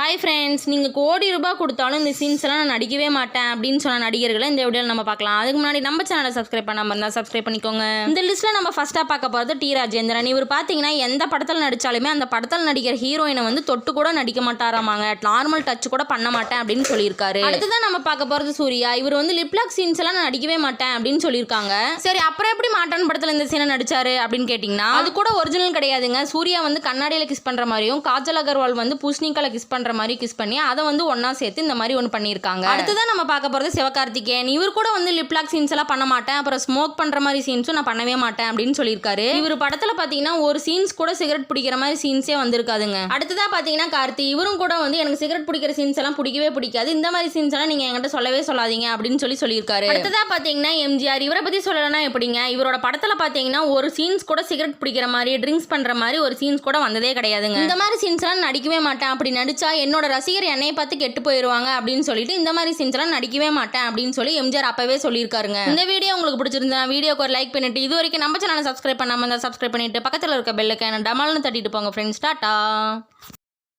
Hi friends நீங்கள் கோடி ரூபாய் கொடுத்தாலும் இந்த சீன்ஸ் எல்லாம் நான் நடிக்கவே மாட்டேன் அப்படின்னு சொன்ன நடிகர்களை இந்த வீடியோவில் நம்ம பார்க்கலாம். அதுக்கு முன்னாடி நம்ம சேனலை சப்ஸ்கிரைப் பண்ணாமல் இருந்தால் சப்ஸ்கிரைப் பண்ணிக்கோங்க. இந்த லிஸ்ட்டில் நம்ம ஃபஸ்ட்டாக பார்க்க போகிறது டி ராஜேந்திரன். இவர் பார்த்தீங்கன்னா எந்த படத்தில் நடித்தாலுமே அந்த படத்தில் நடிக்கிற ஹீரோயினை வந்து தொட்டு கூட நடிக்க மாட்டாராமாங்க. நார்மல் டச் கூட பண்ண மாட்டேன் அப்படின்னு சொல்லியிருக்காரு. அடுத்ததான் நம்ம பார்க்க போகிறது சூர்யா. இவர் வந்து லிப்லாக் சீன்ஸ் எல்லாம் நான் நடிக்கவே மாட்டேன் அப்படின்னு சொல்லியிருக்காங்க. சரி அப்புறம் எப்படி மாட்டான் படத்தில் இந்த சீனை நடிச்சாரு அப்படின்னு கேட்டிங்கன்னா அது கூட ஒரிஜினல் கிடையாதுங்க. சூர்யா வந்து கண்ணாடியில் கிஸ் பண்ணுற மாதிரியும் காஜல் அகர்வால் வந்து பூஷ்ணிக்கால கிஸ் பண்ணுற மாதிரி கிஸ் பண்ணி அதை வந்து ஒன்றா சேர்த்து இந்த மாதிரி ஒன்று பண்ணியிருக்காங்க. அடுத்ததான் நம்ம பார்க்க போகிறது சிவகார்த்திகேயன். இவர் கூட வந்து லிப்லாக் சீன்ஸ் எல்லாம் பண்ண மாட்டேன். அப்புறம் ஸ்மோக் பண்ணுற மாதிரி சீன்ஸும் நான் பண்ணவே மாட்டேன் அப்படின்னு சொல்லியிருக்காரு. இவர் படத்தில் பார்த்தீங்கன்னா ஒரு சீன்ஸ் கூட சிகரெட் பிடிக்கிற மாதிரி சீன்ஸே வந்திருக்காதுங்க. அடுத்ததா பார்த்தீங்கன்னா கார்த்தி இவரும் கூட வந்து எனக்கு சிகரெட் பிடிக்கிற சீன்ஸ் எல்லாம் பிடிக்கவே பிடிக்காது. இந்த மாதிரி சீன்ஸ் எல்லாம் நீங்கள் என்கிட்ட சொல்லவே சொல்லாதீங்க அப்படின்னு சொல்லி சொல்லியிருக்காரு. அடுத்ததாக பார்த்தீங்கன்னா எம்ஜிஆர். இவரை பற்றி சொல்லலைன்னா எப்படிங்க? இவரோட படத்தில் பார்த்தீங்கன்னா ஒரு சீன்ஸ் கூட சிகரெட் பிடிக்கிற மாதிரி ட்ரிங்க்ஸ் பண்ணுற மாதிரி ஒரு சீன்ஸ் கூட வந்ததே கிடையாதுங்க. இந்த மாதிரி சீன்ஸ் எல்லாம் நடிக்கவே மாட்டேன். அப்படி நடிச்சா என்னோட ரசிகர் என்னைய பார்த்து கெட்டு போயிடுவாங்க அப்படின்னு சொல்லிட்டு இந்த மாதிரி சீன்ஸ் நடிக்கவே மாட்டேன் அப்படின்னு சொல்லி எம்ஜிஆர் அப்பவே சொல்லியிருக்காருங்க. இந்த வீடியோ உங்களுக்கு பிடிச்சிருந்தா வீடியோக்கு ஒரு லைக் பண்ணிட்டு இது வரைக்கும் நம்ம சேனலை சப்ஸ்கிரைப் பண்ணாமல் இருந்தால் சப்ஸ்கிரைப் பண்ணிட்டு பக்கத்தில் இருக்க பெல்லுக்கு டமால்னு தட்டிட்டு போங்க ஃப்ரெண்ட்ஸ் டாட்டா.